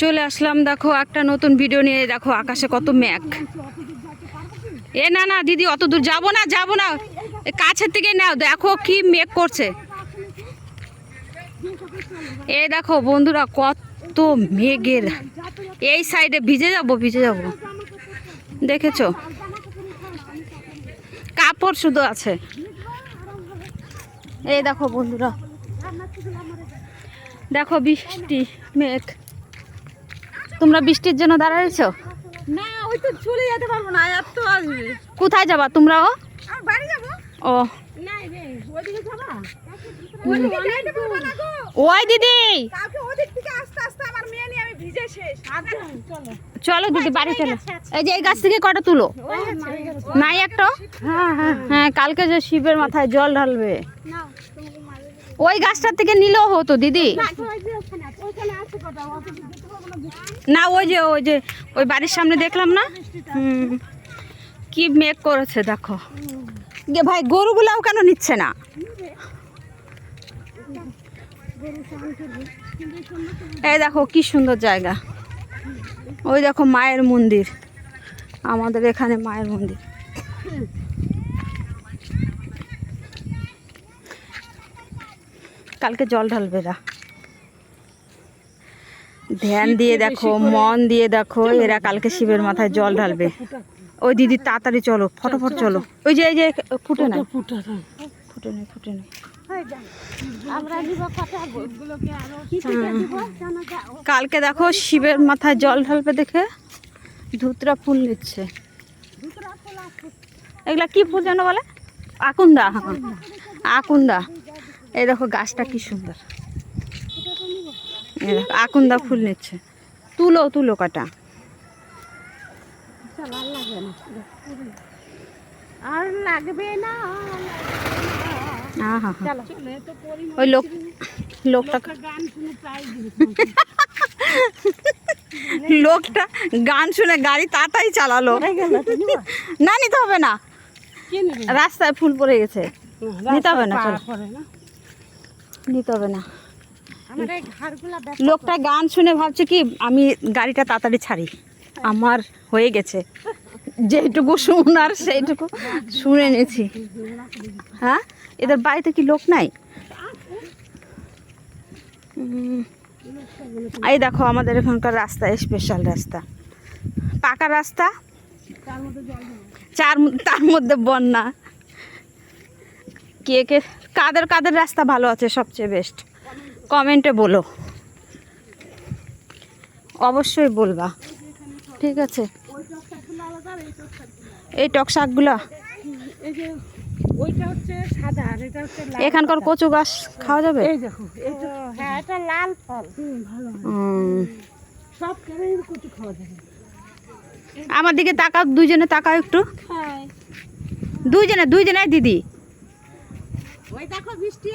চলে আসলাম, দেখো, একটা নতুন ভিডিও নিয়ে, দেখো, আকাশে কত মেঘ। এ না না, দিদি, অত দূর যাব না যাব না। এ কাছের থেকে নাও, দেখো কি মেঘ করছে। এই দেখো, বন্ধুরা, কত মেঘের। এই সাইডে ভিজে যাব ভিজে যাব। দেখেছ? কাপড় শুধু আছে। এই দেখো, বন্ধুরা। দেখো বৃষ্টি মেঘ। তোমরা বৃষ্টির জন্য দাঁড়াইছো না ওই তো চলে যেতে পারব না এত আসবে। কোথায় যাবা তোমরাও আর বাড়ি যাব। ও। ওই দিদি! চলো দিদি বাড়ি চলো। এই যে এই গাছ থেকে কটা তুলো? নাই একটা? হ্যাঁ হ্যাঁ। হ্যাঁ কালকে যে শিবের মাথায় জল ঢালবে। না ওই গাছটার থেকে নিলেও হতো দিদি। না ওই যে ওই যে ওই বাড়ির সামনে দেখলাম না? হুম কি মেঘ করেছে দেখো। ভাই গরুগুলাও কেন নিচ্ছে না? এই দেখো কি সুন্দর জায়গা। ওই দেখো মায়ের মন্দির। আমাদের এখানে মায়ের মন্দির। কালকে জল ঢালবে এরা ধ্যান দিয়ে দেখো মন দিয়ে দেখো এরা কালকে শিবের মাথায় জল ঢালবে। ওই দিদি তাড়াতাড়ি চলো ফটোফট চলো ওই যে এই যে ফুটে না? ফুটে নেই ফুটে নেই কালকে দেখো শিবের মাথায় জল ঢালবে দেখে। ধুতরা ফুল নিচ্ছে এগুলা কি ফুল যেন বলে? আকুন্দা। আকুন্দা। এই দেখো গাছটা কি সুন্দর। এই দেখো আকুন্দা ফুল নিচ্ছে। তুলো তুলো কাটা। আর লাগবে না ওই লোক লোকটা গান শুনে লোকটা গান শুনে গাড়ি তাড়াতাড়ি চালালো। না নিতে হবে না। রাস্তায় ফুল পড়ে গেছে। নিতে হবে না, রাস্তায় চলো। পার করে না নিতে হবে না। লোকটা গান শুনে ভাবছে কি আমি গাড়িটা তাড়াতাড়ি ছাড়ি। আমার হয়ে গেছে। যেটুকু শোনার সেইটুকু শুনে নিয়েছি। হ্যাঁ? এদের বাড়িতে কি লোক নাই? এই দেখো আমাদের এখানকার রাস্তা স্পেশাল রাস্তা। পাকা রাস্তা? চার তার মধ্যে বন্যা। কে কে কাদের কাদের রাস্তা ভালো আছে সবচেয়ে বেস্ট কমেন্টে বলো। অবশ্যই বলবা। ঠিক আছে। এই টক শাকগুলো? এই যে ওইটা হচ্ছে সাদা আর এটা হচ্ছে লাল এখানকার কচু গাছ খাওয়া যাবে? এই দেখো এইটা হ্যাঁ লাল ফল। হুম ভালো উম, সব কচু খাওয়া যাবে। আমার দিকে তাকাও দুইজনে তাকাও একটু। দুইজনে দুইজনে দিদি। ওই দেখো বৃষ্টি